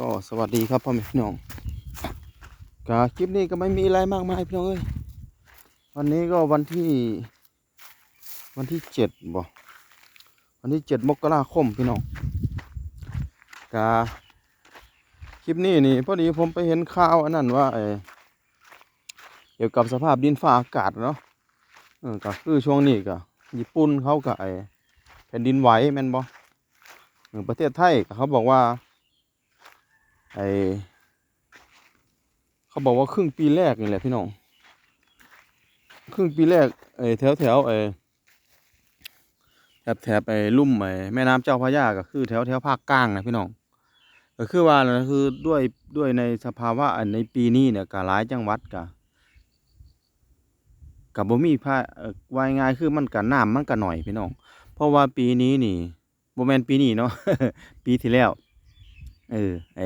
ก็สวัสดีครับพ่อแม่พี่น้องกาคลิปนี้ก็ไม่มีอะไรมากมายพี่น้องเอ้ยวันนี้ก็วันที่ วันที่เจ็ดบ่วันที่เจ็ดมกราคมพี่น้องกาคลิปนี้นี่พอดีผมไปเห็นข่าวอันนั้นว่าไอ้เกี่ยวกับสภาพดินฟ้าอากาศเนาะเออก็คือช่วงนี้ก็ญี่ปุ่นเขากับไอแผ่นดินไหวแม่นบ่เออประเทศไทยเขาบอกว่า ไอเขาบอกว่าครึ่งปีแรกนี่แหละพี่น้อง ครึ่งปีแรกไอแถวแถวไอแถบแถบไอลุ่มไอแม่น้ำเจ้าพระยาก็คือแถวแถวภาคกลางนะพี่น้องก็คือว่าคือด้วยด้วยในสภาวะในปีนี้เนี่ยก็หลายจังหวัดก็กับบ่มีพาเอ่อว่าง่ายคือมันก็น้ำมันก็หน่อยพี่น้อง เพราะว่าปีนี้นี่บ่แมนปีนี้เนาะปีที่แล้ว เออไอ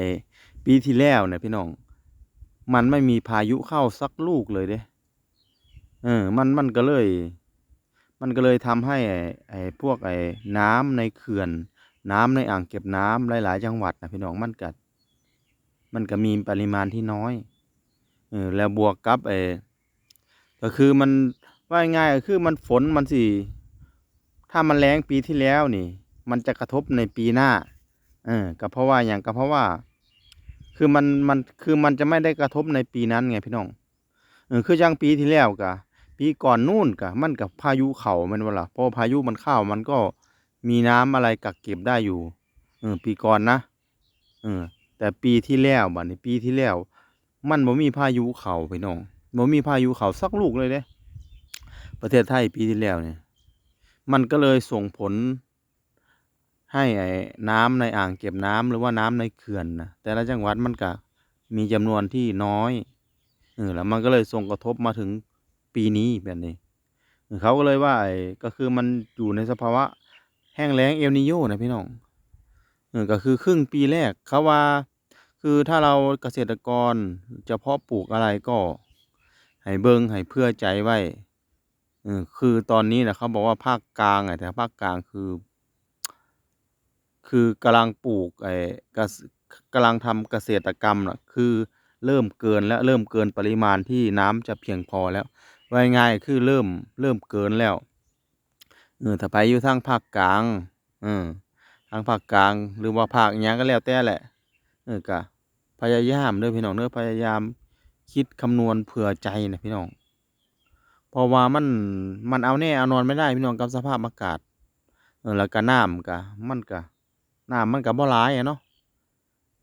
ปีที่แล้วเนี่ยพี่น้อง มันไม่มีพายุเข้าสักลูกเลยเด้เออ มันมันก็เลย มันก็เลยทำให้ไอไอพวกไอน้ำในเขื่อน น้ำในอ่างเก็บน้ำหลาย ๆ จังหวัดนะพี่น้องมันก็มันก็มีปริมาณที่น้อยเออแล้วบวกกับไอก็คือมันว่าง่ายก็คือมันฝนมันสิถ้ามันแล้งปีที่แล้วนี่ มันจะกระทบในปีหน้า เออก็เพราะว่าอย่างก็เพราะว่า คือมันมันคือมันจะไม่ได้กระทบในปีนั้นไงพี่น้องเออคืออย่างปีที่แล้วกะปีก่อนนู่นกะมันกับพายุเข่ามันว่าล่ะพอพายุมันเข้ามันก็มีน้ำอะไรกักเก็บได้อยู่เออปีก่อนนะเออแต่ปีที่แล้วบัดนี้ปีที่แล้ว มันบ่มีพายุเข่าพี่น้องบ่มีพายุเข่าสักลูกเลยเด้ ประเทศไทยปีที่แล้วเนี่ย มันก็เลยส่งผล ให้ไอ้น้ำในอ่างเก็บน้ำหรือว่าน้ำในเขื่อนนะแต่ละจังหวัดมันก็มีจำนวนที่น้อยเออแล้วมันก็เลยส่งกระทบมาถึงปีนี้แบบนี้เขาก็เลยว่าไอ้ก็คือมันอยู่ในสภาวะแห้งแล้งเอลนิโยนะพี่น้องเออก็คือครึ่งปีแรกเขาว่า คือถ้าเราเกษตรกรจะเพาะปลูกอะไรก็ให้เบิงให้เพื่อใจไว้เออคือตอนนี้นะเขาบอกว่าภาคกลางอ่แต่ภาคกลางคือ คือกำลังปลูกไอ้กกำลังทำเกษตรกรรมน่ะคือเริ่มเกินแล้วเริ่มเกินปริมาณที่น้ำจะเพียงพอแล้วว่าง่ายคือเริ่มเริ่มเกินแล้วเออถ้าไปอยู่ทางภาคกลางเออทางภาคกลางหรือว่าภาคยังก็แล้วแต่แหละเออกะพยายามเด้อพี่น้องเด้อพยายามคิดคำนวณเผื่อใจนะพี่น้องเพราะว่ามันมันเอาแน่เอานอนไม่ได้พี่น้องกับสภาพอากาศเออแล้วก็น้ำก็มันก็ น้ำมันก็บ่หลายอะเนาะ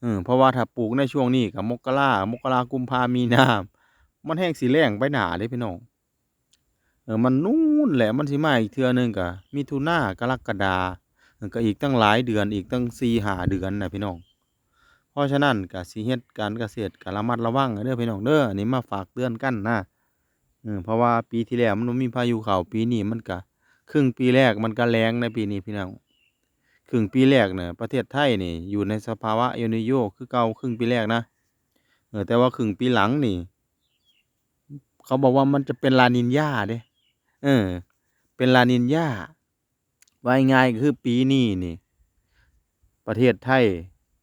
เออเพราะว่าถ้าปลูกในช่วงนี้ก็มกรามกรากุมภามีนามันแห้งสิแล้งไปหนาเด้พี่น้องเออมันนู่นแหละมันสิมาอีกเทื่อหนึงก็มิถุนากรกฎาก็อีกตั้งหลายเดือนอีกตั้ง4-5เดือนน่ะพี่น้อง เพราะฉะนั้นก็สิเฮ็ดการเกษตรก็ระมัดระวังเด้อพี่น้องเด้ออันนี้มาฝากเตือนกันนะเออเพราะว่าปีที่แล้วมันมีพายุเข้าปีนี้มันก็ครึ่งปีแรกมันก็แล้งในปีนี้พี่น้อง ครึ่งปีแรกเนี่ยประเทศไทยนี่อยู่ในสภาวะเอลนิโยคือเก่าครึ่งปีแรกนะเออแต่ว่าครึ่งปีหลังนี่ เขาบอกว่ามันจะเป็นลานินญาเด้เออ เป็นลานินญาว่ายง่ายก็คือปีนี้นี่ ประเทศไทย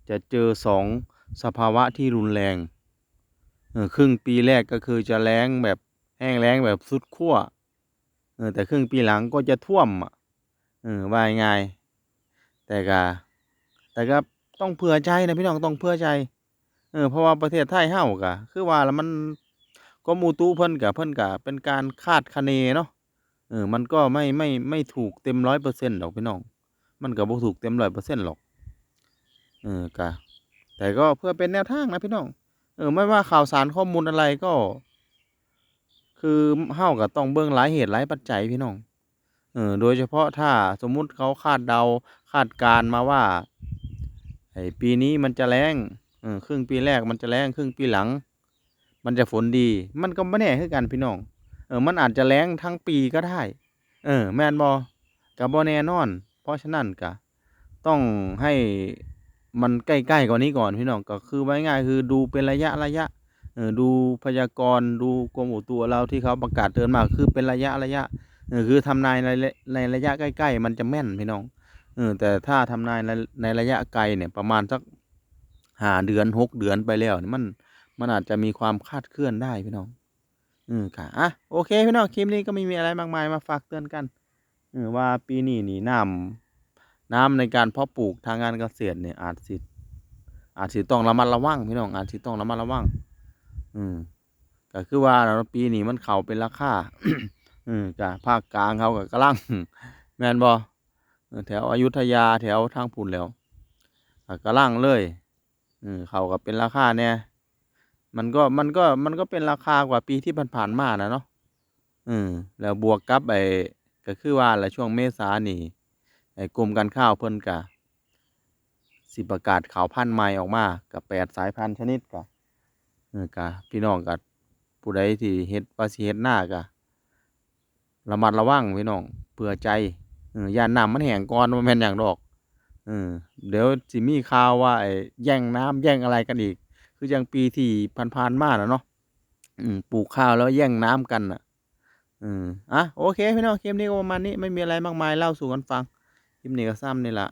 จะเจอสองสภาวะที่รุนแรงเออครึ่งปีแรกก็คือจะแล้งแบบแห้งแล้งแบบสุดขั้วเออแต่ครึ่งปีหลังก็จะท่วมอะเออว่ายง่าย แต่ก็แต่ก็ต้องเผื่อใจนะพี่น้องต้องเผื่อใจ เออเพราะว่าประเทศไทยเฮาก็คือว่าแล้วมันกรมอุตุเพิ่นก็เพิ่นก็เป็นการคาดคะเนเนาะเออมันก็ไม่ไม่ไม่ถูกเต็มร้อยเปอร์เซ็นต์หรอกพี่น้อง มันก็บ่ถูกเต็มร้อยเปอร์เซ็นต์หรอกเออก็แต่ก็เพื่อเป็นแนวทางนะพี่น้อง เออไม่ว่าข่าวสารข้อมูลอะไรก็ คือเฮาก็ต้องเบิ่งหลายเหตุหลายปัจจัยพี่น้อง เออโดยเฉพาะถ้าสมมุติเขาคาดเดาคาดการ์มาว่าไอ้ปีนี้มันจะแล้งเออครึ่งปีแรกมันจะแล้งครึ่งปีหลัง มันจะฝนดี มันก็บ่แน่คือกันพี่น้องเออมันอาจจะแล้งทั้งปีก็ได้ เออ แม่นบ่ก็บ่แน่นอน เพราะฉะนั้นก็ต้องให้มันใกล้ๆกว่านี้ก่อนพี่น้องก็คือไว้ง่ายคือดูเป็นระยะระยะเออดูพยากรณ์ดูกรมอุตุเราที่เขาประกาศเตือนมาคือเป็นระยะระยะ คือทำนายในระในระยะใกล้ ๆ มันจะแม่นพี่น้องเออแต่ถ้าทำนายในในระยะไกลเนี่ยประมาณสักหาเดือนหกเดือนไปแล้วมันมันอาจจะมีความคาดเคลื่อนได้พี่น้องอืมค่ะอะโอเคพี่น้องคลิปนี้ก็ไม่มีอะไรมากมายมาฝากเตือนกันเออว่าปีนี้นี่น้ำน้ำในการเพาะปลูกทางการเกษตรเนี่ยอาจสิอาจสิต้องระมัดระวังพี่น้องอาจสิต้องระมัดระวัง อืมก็คือว่าเนาปีนี้มันเข้าเป็นราคา อืมก็ภาคกลางเขาก็กำลังแมนบอแถวอยุธยาแถวทางพุ่นแล้วก็กำลังเลยอืมเขาก็เป็นราคาแน่มันก็มันก็มันก็เป็นราคากว่าปีที่ผ่านๆมานะเนาะอืมแล้วบวกกับไอ้ก็คือว่าแหละช่วงเมษานี่ไอ้กรมการข้าวเพิ่นก็สิประกาศข้าวพันธุ์ใหม่ออกมาก็แปดสายพันธุ์ชนิดก็เออก็พี่น้องก็ผู้ใดที่เฮ็ดว่าสิเฮ็ดหน้าก็ ระมัดระวังพี่น้องเผื่อใจอย่านน้ำมันแห้งก่อนมันเป็นอย่างดอกเดี๋ยวสิมีข่าวว่าแย่งน้ำแย่งอะไรกันอีก คืออย่างปีที่ผ่านๆมาน่ะเนาะปลูกข้าวแล้วแย่งน้ำกันอะอืมอะโอเคพี่น้องคลิปนี้ก็ประมาณนี้ไม่มีอะไรมากมายเล่าสู่กันฟังคลิปนี้ก็ซ้ำนี่แหละ